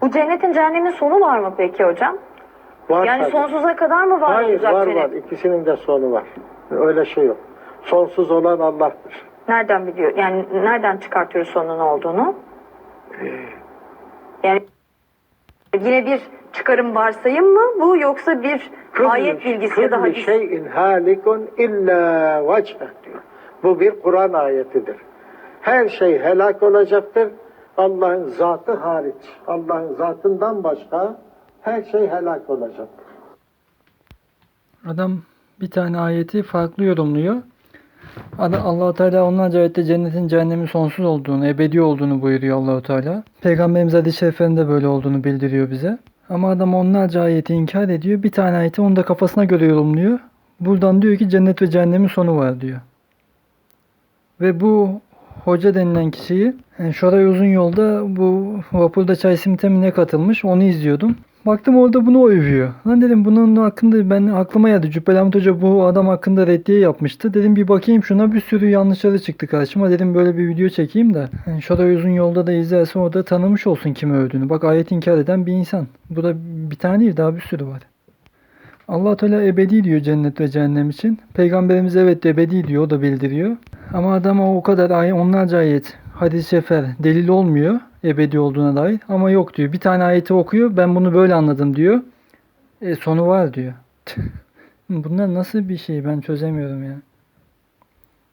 Bu cennetin cehennemin sonu var mı peki hocam? Var Yani tabii. sonsuza kadar mı var Hayır olacak var cennet? var. İkisinin de sonu var. Öyle şey yok. Sonsuz olan Allah'tır. Nereden biliyor? Yani nereden çıkartıyoruz sonun olduğunu? Yani yine bir çıkarım varsayım mı bu yoksa bir ayet bilgisi ya da Kulli hadis? şeyin halikun illa veceh diyor. Bu bir Kur'an ayetidir. Her şey helak olacaktır. Allah'ın zatı hariç. Allah'ın zatından başka her şey helak olacaktır. Adam bir tane ayeti farklı yorumluyor. Allah Teala onlarca ayette cennetin cehennemin sonsuz olduğunu, ebedi olduğunu buyuruyor Allahu Teala. Peygamberimiz hadis-i şeriflerinde böyle olduğunu bildiriyor bize. Ama adam onlarca ayeti inkar ediyor. Bir tane ayeti onu da kafasına göre yorumluyor. Buradan diyor ki cennet ve cehennemin sonu var diyor. Ve bu hoca denilen kişiyi yani Şoray Uzun Yolda bu vapurda çay simtemine katılmış. Onu izliyordum. Baktım orada bunu övüyor. Lan dedim bunun hakkında ben aklıma geldi. Cübbeli Ahmet Hoca bu adam hakkında reddiye yapmıştı. Dedim bir bakayım şuna bir sürü yanlışları çıktı karşıma. Dedim böyle bir video çekeyim de. Yani Şoray Uzun Yolda da izlerse o da tanımış olsun kimi övdüğünü. Bak ayet inkar eden bir insan. Bu da bir tane değil daha bir sürü var. allah Teala ebedi diyor cennet ve cehennem için. Peygamberimiz evet ebedi diyor o da bildiriyor. Ama adama o kadar ayet, onlarca ayet, hadis-i şefer delil olmuyor ebedi olduğuna dair. Ama yok diyor. Bir tane ayeti okuyor. Ben bunu böyle anladım diyor. E, sonu var diyor. Bunlar nasıl bir şey ben çözemiyorum ya.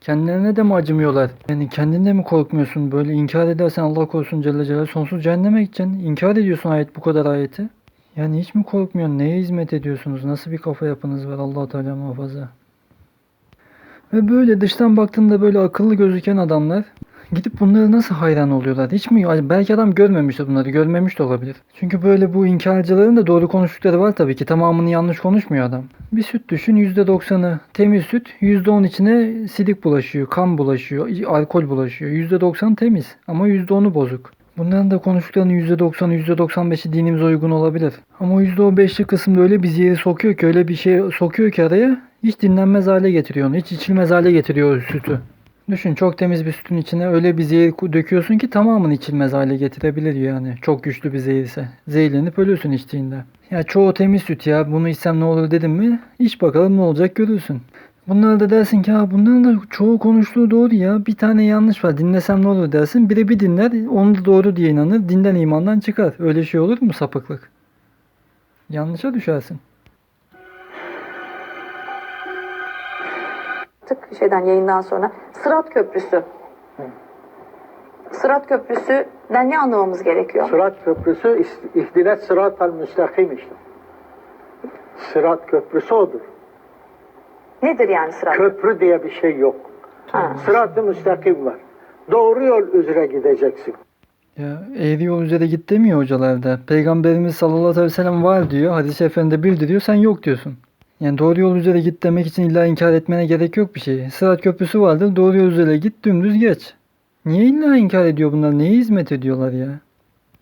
Kendilerine de mi acımıyorlar? Yani kendinde mi korkmuyorsun? Böyle inkar edersen Allah korusun Celle Celaluhu sonsuz cehenneme gideceksin. İnkar ediyorsun ayet bu kadar ayeti. Yani hiç mi korkmuyorsun? Neye hizmet ediyorsunuz? Nasıl bir kafa yapınız var allah Teala muhafaza. Ve böyle dıştan baktığında böyle akıllı gözüken adamlar gidip bunlara nasıl hayran oluyorlar? Hiç mi? Belki adam görmemiştir bunları. Görmemiş de olabilir. Çünkü böyle bu inkarcıların da doğru konuştukları var tabii ki. Tamamını yanlış konuşmuyor adam. Bir süt düşün %90'ı temiz süt. %10 içine sidik bulaşıyor. Kan bulaşıyor. Alkol bulaşıyor. %90 temiz. Ama %10'u bozuk. Bunların da konuştuklarının %90'ı %95'i dinimize uygun olabilir. Ama o %5'lik kısımda öyle bir zehri sokuyor ki öyle bir şey sokuyor ki araya hiç dinlenmez hale getiriyor onu. Hiç içilmez hale getiriyor o sütü. Düşün çok temiz bir sütün içine öyle bir zehir döküyorsun ki tamamını içilmez hale getirebilir yani. Çok güçlü bir zehirse. Zehirlenip ölüyorsun içtiğinde. Ya çoğu temiz süt ya bunu içsem ne olur dedim mi? İç bakalım ne olacak görürsün. Bunlar da dersin ki ha bunların da çoğu konuştuğu doğru ya. Bir tane yanlış var dinlesem ne olur dersin. Biri bir dinler onu da doğru diye inanır. Dinden imandan çıkar. Öyle şey olur mu sapıklık? Yanlışa düşersin. Tık şeyden yayından sonra Sırat Köprüsü. Sırat Köprüsü'den ne anlamamız gerekiyor? Sırat köprüsü ihdinet sıratal müstakim işte. Sırat köprüsü odur. Nedir yani sırat? Köprü diye bir şey yok. Ha. Sırat-ı müstakim var. Doğru yol üzere gideceksin. Ya eğri yol üzere git demiyor hocalarda. Peygamberimiz sallallahu aleyhi ve sellem var diyor. Hadis-i şeriflerinde bildiriyor. Sen yok diyorsun. Yani doğru yol üzere git demek için illa inkar etmene gerek yok bir şey. Sırat köprüsü vardır. Doğru yol üzere git dümdüz geç. Niye illa inkar ediyor bunlar? Neye hizmet ediyorlar ya?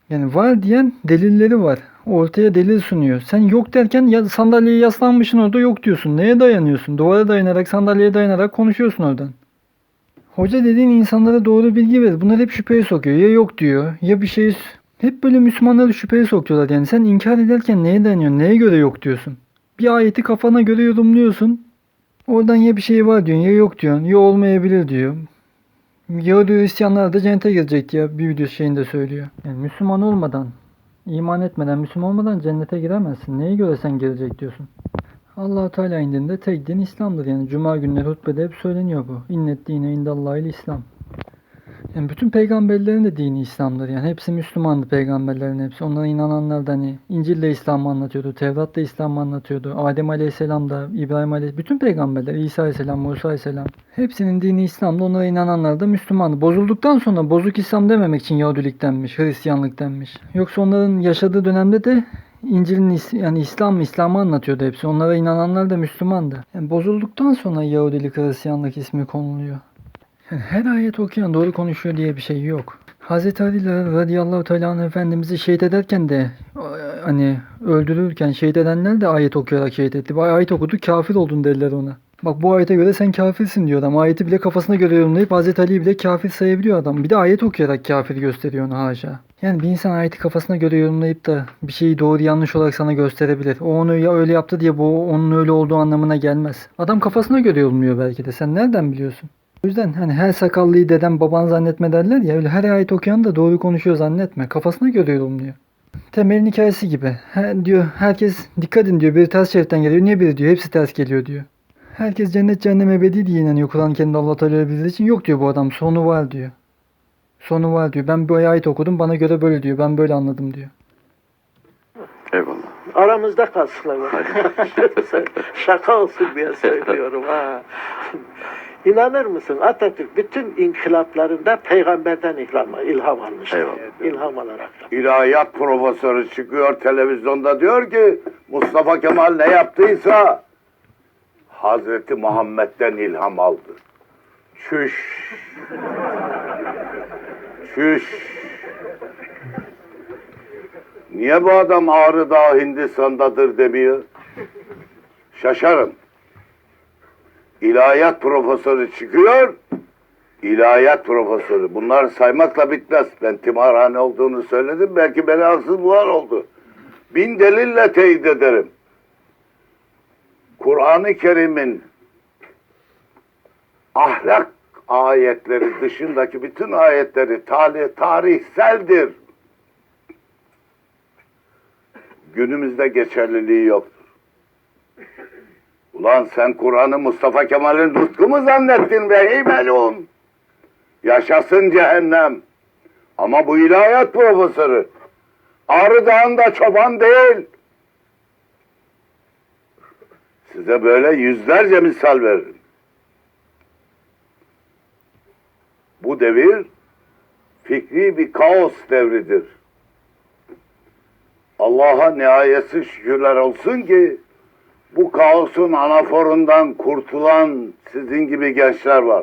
Yani var diyen delilleri var. Ortaya delil sunuyor. Sen yok derken ya sandalyeye yaslanmışsın orada yok diyorsun. Neye dayanıyorsun? Duvara dayanarak, sandalyeye dayanarak konuşuyorsun oradan. Hoca dediğin insanlara doğru bilgi verir. Bunlar hep şüpheye sokuyor. Ya yok diyor ya bir şey... Hep böyle Müslümanları şüpheye sokuyorlar. Yani sen inkar ederken neye dayanıyorsun? Neye göre yok diyorsun? Bir ayeti kafana göre yorumluyorsun. Oradan ya bir şey var diyorsun ya yok diyorsun. Ya olmayabilir diyor. Yahudi Hristiyanlar da cennete girecek diye bir video şeyinde söylüyor. Yani Müslüman olmadan, iman etmeden, Müslüman olmadan cennete giremezsin. Neye göre sen girecek diyorsun? allah Teala indinde tek din İslam'dır. Yani Cuma günleri hutbede hep söyleniyor bu. İnnet dine indallahil İslam. Yani bütün peygamberlerin de dini İslam'dır. Yani hepsi Müslümandı peygamberlerin hepsi. Onlara inananlar da hani İncil de İslam'ı anlatıyordu. Tevrat da İslam'ı anlatıyordu. Adem Aleyhisselam da, İbrahim Aleyhisselam, bütün peygamberler, İsa Aleyhisselam, Musa Aleyhisselam. Hepsinin dini İslam'da onlara inananlar da Müslümandı. Bozulduktan sonra bozuk İslam dememek için Yahudilik denmiş, Hristiyanlık denmiş. Yoksa onların yaşadığı dönemde de İncil'in yani İslam İslam'ı anlatıyordu hepsi. Onlara inananlar da Müslümandı. Yani bozulduktan sonra Yahudilik, Hristiyanlık ismi konuluyor. Her ayet okuyan doğru konuşuyor diye bir şey yok. Hazreti Ali radıyallahu teala efendimizi şehit ederken de hani öldürürken şehit edenler de ayet okuyarak şehit etti. Bu ayet okudu kafir oldun dediler ona. Bak bu ayete göre sen kafirsin diyor adam. Ayeti bile kafasına göre yorumlayıp Hazreti Ali'yi bile kafir sayabiliyor adam. Bir de ayet okuyarak kafir gösteriyor onu haşa. Yani bir insan ayeti kafasına göre yorumlayıp da bir şeyi doğru yanlış olarak sana gösterebilir. O onu ya öyle yaptı diye bu onun öyle olduğu anlamına gelmez. Adam kafasına göre yorumluyor belki de. Sen nereden biliyorsun? O yüzden hani her sakallıyı deden baban zannetme derler ya öyle her ayet okuyan da doğru konuşuyor zannetme. Kafasına göre yorumluyor. Temelin hikayesi gibi. Her, diyor herkes dikkat edin diyor. Biri ters şeritten geliyor. Niye biri diyor. Hepsi ters geliyor diyor. Herkes cennet cehennem ebedi diye inanıyor. Kur'an kendi Allah Teala bildiği için yok diyor bu adam. Sonu var diyor. Sonu var diyor. Ben bu ayet okudum. Bana göre böyle diyor. Ben böyle anladım diyor. Eyvallah. Aramızda kalsın ama. Şaka olsun diye söylüyorum ha. İnanır mısın Atatürk bütün inkılaplarında peygamberden ilham, ilham almış. Eyvallah. İlham alarak. İlahiyat profesörü çıkıyor televizyonda diyor ki Mustafa Kemal ne yaptıysa Hazreti Muhammed'den ilham aldı. Çüş. Çüş. Niye bu adam Ağrı Dağı Hindistan'dadır demiyor? Şaşarım. İlahiyat profesörü çıkıyor. İlahiyat profesörü. Bunlar saymakla bitmez. Ben timarhane olduğunu söyledim. Belki beni haksız bulan oldu. Bin delille teyit ederim. Kur'an-ı Kerim'in ahlak ayetleri dışındaki bütün ayetleri tali, tarihseldir. Günümüzde geçerliliği yoktur. Ulan sen Kur'an'ı Mustafa Kemal'in nutku mu zannettin be ey? Yaşasın cehennem. Ama bu ilahiyat profesörü Ağrı Dağı'nda çoban değil. Size böyle yüzlerce misal veririm. Bu devir fikri bir kaos devridir. Allah'a nihayetsiz şükürler olsun ki bu kaosun anaforundan kurtulan sizin gibi gençler var.